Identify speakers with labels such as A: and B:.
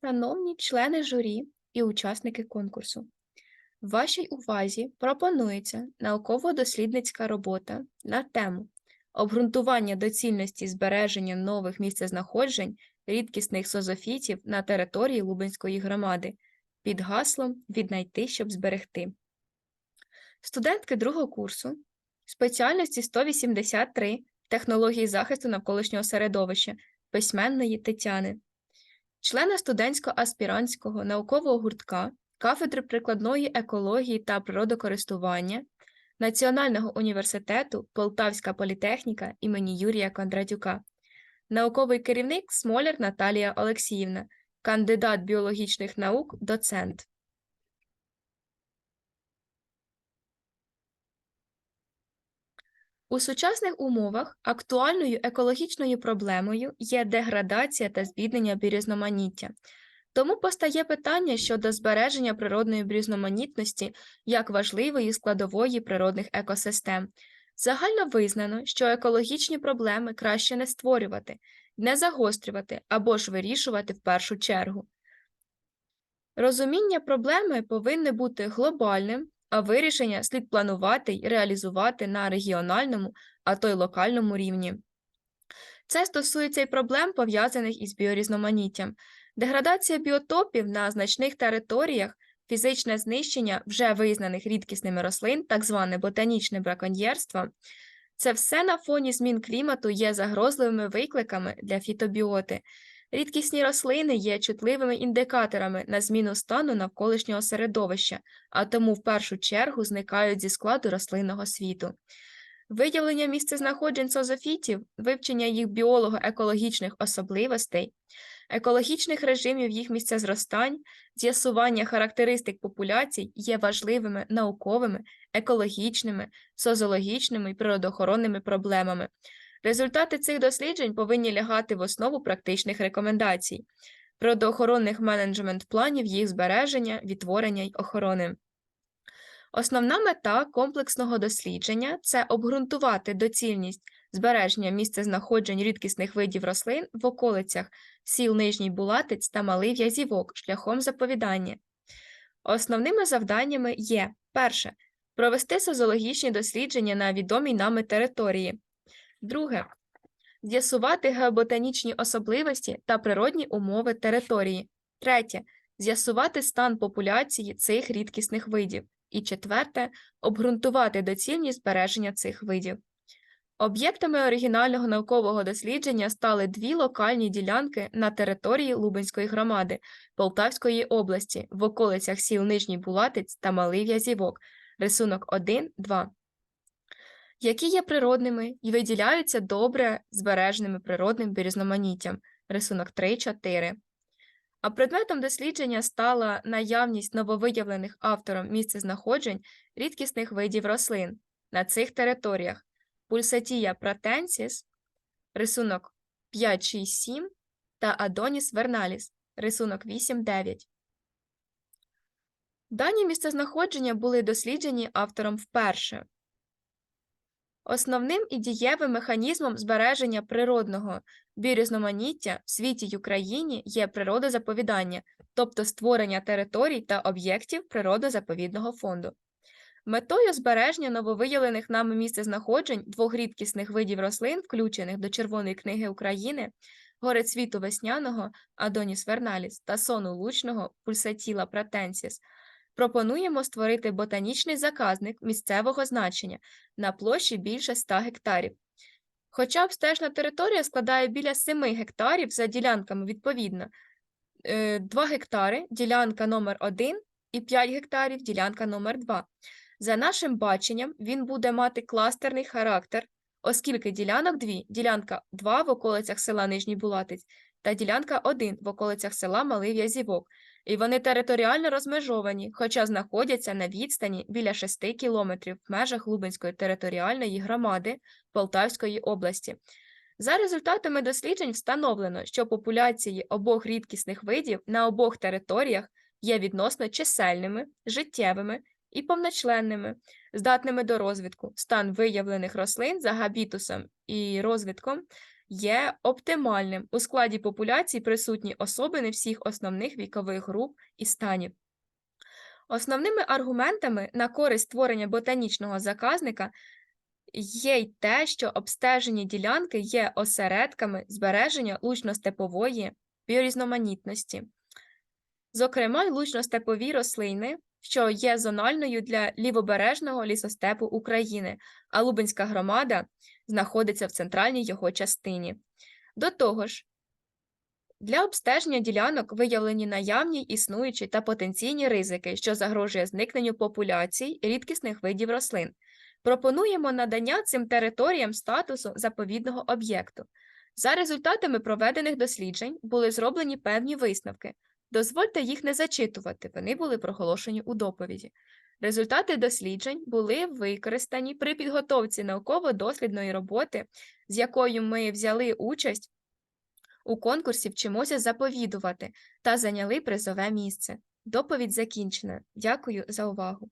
A: Шановні члени журі і учасники конкурсу, вашій увазі пропонується науково-дослідницька робота на тему обґрунтування доцільності збереження нових місцезнаходжень рідкісних созофітів на території Лубенської громади під гаслом Віднайти, щоб зберегти. Студентки другого курсу спеціальності 183 технології захисту навколишнього середовища письменної Тетяни члена студентсько-аспірантського наукового гуртка кафедри прикладної екології та природокористування Національного університету Полтавська політехніка імені Юрія Кондратюка, науковий керівник Смоляр Наталія Олексіївна, кандидат біологічних наук, доцент. У сучасних умовах актуальною екологічною проблемою є деградація та збіднення бірізноманіття. Тому постає питання щодо збереження природної бірізноманітності як важливої складової природних екосистем. Загально визнано, що екологічні проблеми краще не створювати, не загострювати або ж вирішувати в першу чергу. Розуміння проблеми повинне бути глобальним, а вирішення слід планувати й реалізувати на регіональному, а то й локальному рівні. Це стосується й проблем, пов'язаних із біорізноманіттям. Деградація біотопів на значних територіях, фізичне знищення вже визнаних рідкісними рослин, так зване ботанічне браконьєрство, це все на фоні змін клімату є загрозливими викликами для фітобіоти. Рідкісні рослини є чутливими індикаторами на зміну стану навколишнього середовища, а тому в першу чергу зникають зі складу рослинного світу. Виявлення місцезнаходжень созофітів, вивчення їх біолого-екологічних особливостей, екологічних режимів їх місця зростань, з'ясування характеристик популяцій є важливими науковими, екологічними, созологічними і природоохоронними проблемами. Результати цих досліджень повинні лягати в основу практичних рекомендацій, природоохоронних менеджмент-планів їх збереження, відтворення й охорони. Основна мета комплексного дослідження це обґрунтувати доцільність збереження місцезнаходжень рідкісних видів рослин в околицях сіл Нижній Булатець та Малий В'язівок шляхом заповідання. Основними завданнями є перше провести созологічні дослідження на відомій нами території, друге. З'ясувати геоботанічні особливості та природні умови території, третє. З'ясувати стан популяції цих рідкісних видів. І четверте. Обґрунтувати доцільність збереження цих видів. Об'єктами оригінального наукового дослідження стали дві локальні ділянки на території Лубенської громади Полтавської області в околицях сіл Нижній Булатець та Малий В'язівок, рисунок 1-2, які є природними і виділяються добре збереженими природним бірізноманіттям, рисунок 3-4. А предметом дослідження стала наявність нововиявлених автором місцезнаходжень рідкісних видів рослин на цих територіях Пульсатія пратенсіс, рисунок 5, 6, 7 та Адоніс верналіс, рисунок 8, 9. Дані місцезнаходження були досліджені автором вперше. Основним і дієвим механізмом збереження природного біорізноманіття в світі й Україні є природозаповідання, тобто створення територій та об'єктів природозаповідного фонду. Метою збереження нововиявлених нами місцезнаходжень двох рідкісних видів рослин, включених до Червоної книги України, горецвіту весняного Адоніс верналіс та сону лучного пульсатіла пратенсіс, пропонуємо створити ботанічний заказник місцевого значення на площі більше 100 гектарів. Хоча обстежна територія складає біля 7 гектарів за ділянками відповідно 2 гектари ділянка номер 1 і 5 гектарів ділянка номер 2 За нашим баченням, він буде мати кластерний характер, оскільки ділянок дві, ділянка 2 в околицях села Нижній Булатець та ділянка 1 в околицях села Малий В'язівок, і вони територіально розмежовані, хоча знаходяться на відстані біля 6 кілометрів в межах Лубенської територіальної громади Полтавської області. За результатами досліджень встановлено, що популяції обох рідкісних видів на обох територіях є відносно чисельними, життєвими і повночленними, здатними до розвитку. Стан виявлених рослин за габітусом і розвитком є оптимальним. У складі популяції присутні особини всіх основних вікових груп і станів. Основними аргументами на користь створення ботанічного заказника є й те, що обстежені ділянки є осередками збереження лучно-степової біорізноманітності. Зокрема, лучно-степові рослини, що є зональною для лівобережного лісостепу України, а Лубенська громада знаходиться в центральній його частині. До того ж, для обстеження ділянок виявлені наявні, існуючі та потенційні ризики, що загрожує зникненню популяцій рідкісних видів рослин. Пропонуємо надання цим територіям статусу заповідного об'єкту. За результатами проведених досліджень були зроблені певні висновки. Дозвольте їх не зачитувати, вони були проголошені у доповіді. Результати досліджень були використані при підготовці науково-дослідної роботи, з якою ми взяли участь у конкурсі Вчимося заповідувати та зайняли призове місце. Доповідь закінчена. Дякую за увагу.